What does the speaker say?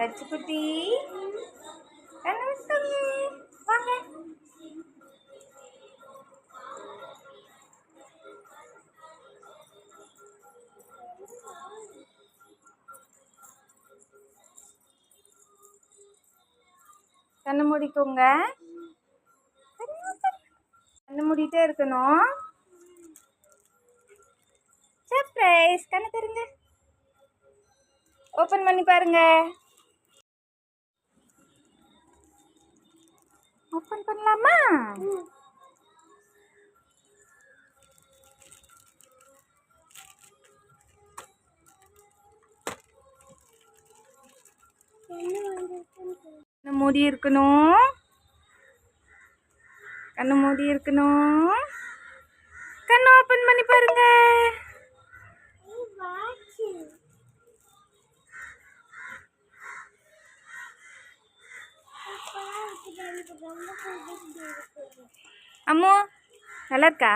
லட்சுக்குட்டி கண்ணு வாங்க. கண்ணு மூடிக்கோங்க. கண்ணு மூடிட்டே இருக்கணும். சர்ப்ரைஸ் கண்ணு தருங்க ஓப்பன் பண்ணி பாருங்க. ஓப்பன் பண்ணலாமா கண்ணு மூடி இருக்கணும் கண்ணு மூடி இருக்கணும் अम्मो का